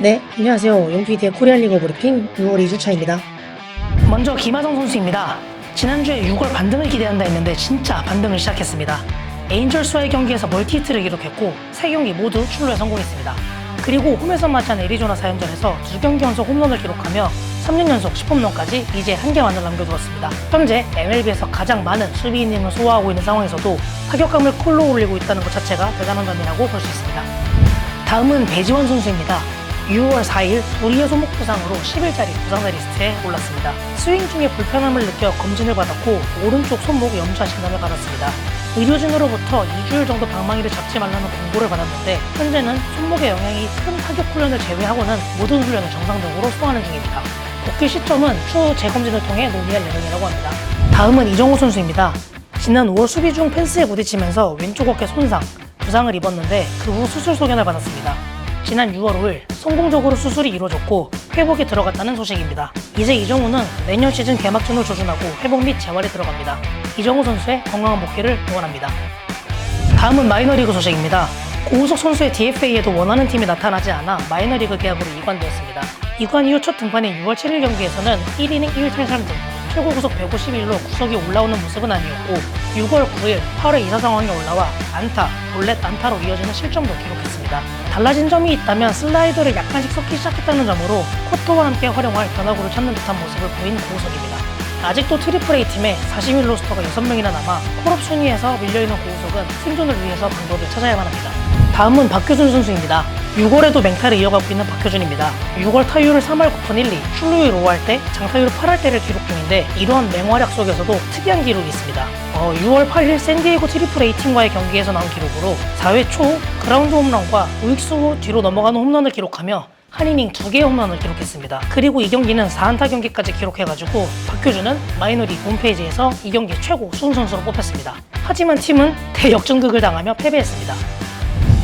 네, 안녕하세요. 용PD의 코리안 리그 브리핑 6월 2주차입니다. 먼저 김하성 선수입니다. 지난주에 6월 반등을 기대한다 했는데 진짜 반등을 시작했습니다. 에인절스와의 경기에서 멀티히트를 기록했고 3경기 모두 출루에 성공했습니다. 그리고 홈에서 맞이한 애리조나 4연전에서 2경기 연속 홈런을 기록하며 3년 연속 10홈런까지 이제 한 개만을 남겨두었습니다. 현재 MLB에서 가장 많은 수비 이닝을 소화하고 있는 상황에서도 타격감을 콜로 올리고 있다는 것 자체가 대단한 점이라고 볼 수 있습니다. 다음은 배지원 선수입니다. 6월 4일 우리의 손목 부상으로 10일짜리 부상자 리스트에 올랐습니다. 스윙 중에 불편함을 느껴 검진을 받았고 오른쪽 손목 염좌 진단을 받았습니다. 의료진으로부터 2주일 정도 방망이를 잡지 말라는 공고를 받았는데 현재는 손목의 영향이 큰 타격 훈련을 제외하고는 모든 훈련을 정상적으로 소화하는 중입니다. 복귀 시점은 추후 재검진을 통해 논의할 예정이라고 합니다. 다음은 이정우 선수입니다. 지난 5월 수비 중 펜스에 부딪히면서 왼쪽 어깨 손상, 부상을 입었는데 그 후 수술 소견을 받았습니다. 지난 6월 5일 성공적으로 수술이 이루어졌고 회복에 들어갔다는 소식입니다. 이제 이정우는 내년 시즌 개막전을 조준하고 회복 및 재활에 들어갑니다. 이정우 선수의 건강한 복귀를 응원합니다. 다음은 마이너리그 소식입니다. 고우석 선수의 DFA에도 원하는 팀이 나타나지 않아 마이너리그 계약으로 이관되었습니다. 이관 이후 첫 등판인 6월 7일 경기에서는 1이닝 1탈 3등, 최고 구속 151로 구석이 올라오는 모습은 아니었고 6월 9일 8회 2사 상황에 올라와 안타, 볼넷 안타로 이어지는 실점도 기록했습니다. 달라진 점이 있다면 슬라이더를 약간씩 섞기 시작했다는 점으로 코트와 함께 활용할 변화구를 찾는 듯한 모습을 보인 고우석입니다. 아직도 트리플 A 팀에 40일 로스터가 6명이나 남아 콜업 순위에서 밀려있는 고우석은 생존을 위해서 방법을 찾아야만 합니다. 다음은 박효준 선수입니다. 6월에도 맹타를 이어가고 있는 박효준입니다. 6월 타율을 3할 9푼 1리, 출루율 5할 때, 장타율 8할 때를 기록 중인데 이러한 맹활약 속에서도 특이한 기록이 있습니다. 어, 6월 8일 샌디에이고 트리플 팀과의 경기에서 나온 기록으로 4회 초 그라운드 홈런과 우익수 후 뒤로 넘어가는 홈런을 기록하며 한 이닝 두 개의 홈런을 기록했습니다. 그리고 이 경기는 4안타 경기까지 기록해가지고 박효준은 마이너리그 홈페이지에서 이 경기 최고 수훈 선수로 뽑혔습니다. 하지만 팀은 대역전극을 당하며 패배했습니다.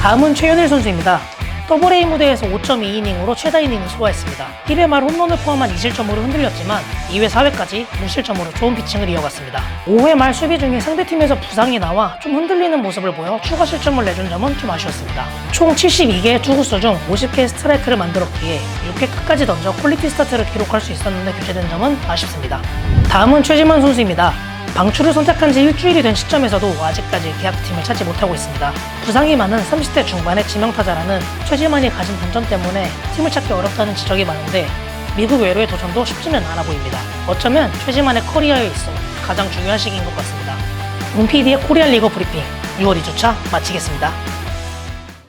다음은 최현일 선수입니다. 더블 A 무대에서 5.2이닝으로 최다 이닝을 소화했습니다. 1회 말 홈런을 포함한 2실점으로 흔들렸지만 2회 4회까지 무실점으로 좋은 피칭을 이어갔습니다. 5회 말 수비 중에 상대팀에서 부상이 나와 좀 흔들리는 모습을 보여 추가 실점을 내준 점은 좀 아쉬웠습니다. 총 72개의 투구수 중 50개의 스트라이크를 만들었기에 6회 끝까지 던져 퀄리티 스타트를 기록할 수 있었는데 교체된 점은 아쉽습니다. 다음은 최지만 선수입니다. 방출을 선택한 지 일주일이 된 시점에서도 아직까지 계약팀을 찾지 못하고 있습니다. 부상이 많은 30대 중반의 지명타자라는 최지만이 가진 단점 때문에 팀을 찾기 어렵다는 지적이 많은데 미국 외로의 도전도 쉽지는 않아 보입니다. 어쩌면 최지만의 커리어에 있어 가장 중요한 시기인 것 같습니다. 문PD의 코리안 리거 브리핑 6월 2주차 마치겠습니다.